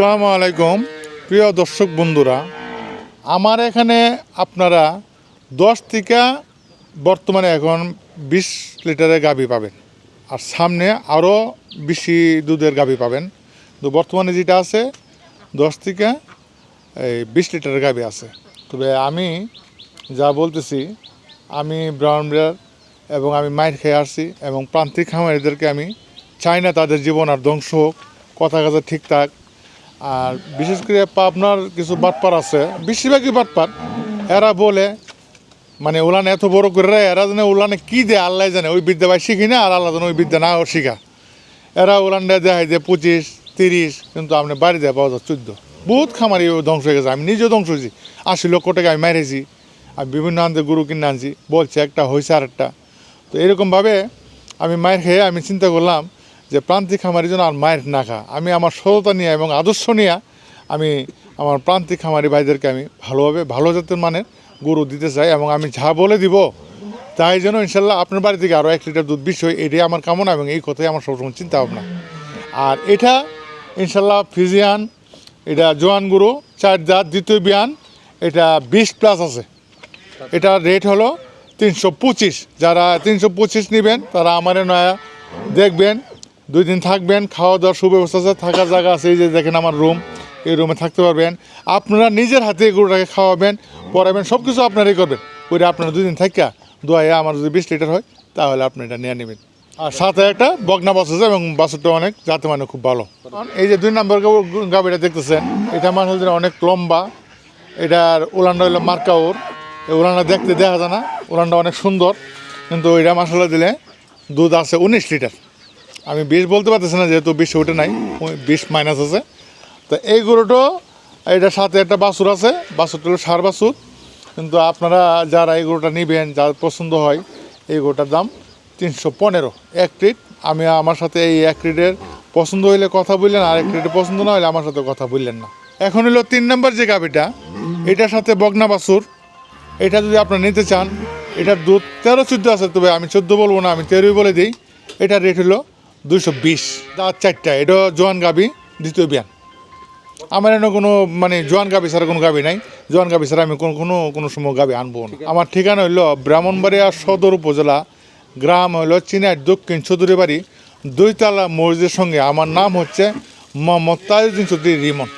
আসসালামু আলাইকুম, প্রিয় দর্শক বন্ধুরা। আমার এখানে আপনারা দশ থেকে বর্তমানে এখন বিশ লিটারের গাভি পাবেন। আর সামনে আরও বেশি দুধের গাভি পাবেন। তো বর্তমানে যেটা আছে, দশ থেকে এই বিশ লিটারের গাভি আছে। তবে আমি যা বলতেছি, আমি ব্রাউন ব্রার এবং আমি মাইর খেয়ে আসছি এবং প্রান্তিক খামারিদেরকে আমি চাই না তাদের জীবন আর ধ্বংস হোক, কথা কাজা ঠিকঠাক আর বিশেষ করে পাবনার কিছু বাটপার আছে বেশিরভাগই বাটপার। এরা বলে মানে ওলানে এত বড় করে রে, এরা জানে ওলানে কী দেয় আল্লাহ জানে ওই বিদ্যা ভাই শিখি না আর আল্লাহ জানে ওই বিদ্যা না শিখা। এরা ওলানটা দেখায় যে পঁচিশ তিরিশ কিন্তু আপনি বাড়ি দেয় পাওয়া যায় চোদ্দ। বহুত খামারি ধ্বংস হয়ে গেছে আমি নিজেও ধ্বংস হয়েছি। আশি লক্ষ টাকা আমি মেরেছি আমি বিভিন্ন আনতে গরু কিনে আনছি বলছে একটা হয়েছে আর একটা তো এরকমভাবে আমি মায়ের খেয়ে আমি চিন্তা করলাম যে প্রান্তিক খামারি যেন আর মায়ের না খা আমি আমার সততা নিয়ে এবং আদর্শ নিয়ে আমি আমার প্রান্তিক খামারি ভাইদেরকে আমি ভালোভাবে, ভালো জাতের মানের গরু দিতে চাই এবং আমি যা বলে দিব, তাই যেন ইনশাল্লাহ আপনার বাড়ি থেকে আরও এক লিটার দুধ বিষ হয়, এটাই আমার কামনা এবং এই কথাই আমার সবসময় চিন্তা ভাবনা। আর এটা ইনশাল্লাহ ফিজিয়ান, এটা জোয়ান গুরু, চার দাঁত দ্বিতীয় বিয়ান, এটা বিশ প্লাস আছে। এটার রেট হলো তিনশো পঁচিশ। যারা তিনশো পঁচিশ নেবেন, তারা আমার নয়া দেখবেন। দুই দিন থাকবেন, খাওয়া দাওয়ার সুব্যবস্থা আছে, থাকার জায়গা আছে, এই যে দেখেন আমার রুম, এই রুমে থাকতে পারবেন। আপনারা নিজের হাতে গরুটাকে খাওয়াবেন, পড়াবেন সব কিছু আপনারাই করবেন। ওইটা আপনারা দুই দিন থাকা দোয়া আমার যদি বিশ লিটার হয়, তাহলে আপনি এটা নিয়ে নেবেন। আর সাথে একটা বগনা বাস আছে এবং বাসটা অনেক যাতে মানে খুব ভালো। এই যে দুই নম্বর গা- গাভীটা দেখতেছেন, এটা আমার হচ্ছে অনেক লম্বা। এটার উলানটা হলো মার্কাউর এই উলানটা দেখতে দেখা যায় না উলানটা অনেক সুন্দর, কিন্তু এটা মশলা দিলে দুধ আছে উনিশ লিটার। আমি বিষ বলতে পারতেছি না, যেহেতু বিষ ওঠে নাই বিষ মাইনাস আছে। তো এই গরুটো এটার সাথে একটা বাছুর আছে, বাছুরটা হলো সার বাছুর। কিন্তু আপনারা যারা এই গরুটা নেবেন যার পছন্দ হয়, এই গরুটার দাম তিনশো পনেরো এক প্লেট আমি আমার সাথে এই এক প্লেটের পছন্দ হইলে কথা বললেন আর এক প্লেটের পছন্দ না হলে আমার সাথে কথা বললেন না। এখন হলো তিন নম্বর যে গাভিটা, এটার সাথে বগনা বাছুর। এটা যদি আপনারা নিতে চান, এটার দুধ তেরো চোদ্দ আছে, তবে আমি চোদ্দ বলব না, আমি তেরোই বলে দিই। এটার রেট হলো দুশো বিশ। দাঁত চারটা এটা জোয়ান গাবি দ্বিতীয় বিয়ান। আমার এনে কোনো মানে জোয়ান গাবি ছাড়া কোনো গাবি নাই। জোয়ান গাবি ছাড়া আমি কোনো কোনো কোনো সময় গাবি আনব না। আমার ঠিকানা হইল ব্রাহ্মণবাড়িয়া সদর উপজেলা গ্রাম হইল চীনের দক্ষিণ চৌধুরী বাড়ি দুইতলা মসজিদের সঙ্গে। আমার নাম হচ্ছে মোহাম্মদ তাজুদ্দিন চৌধুরী রিমন।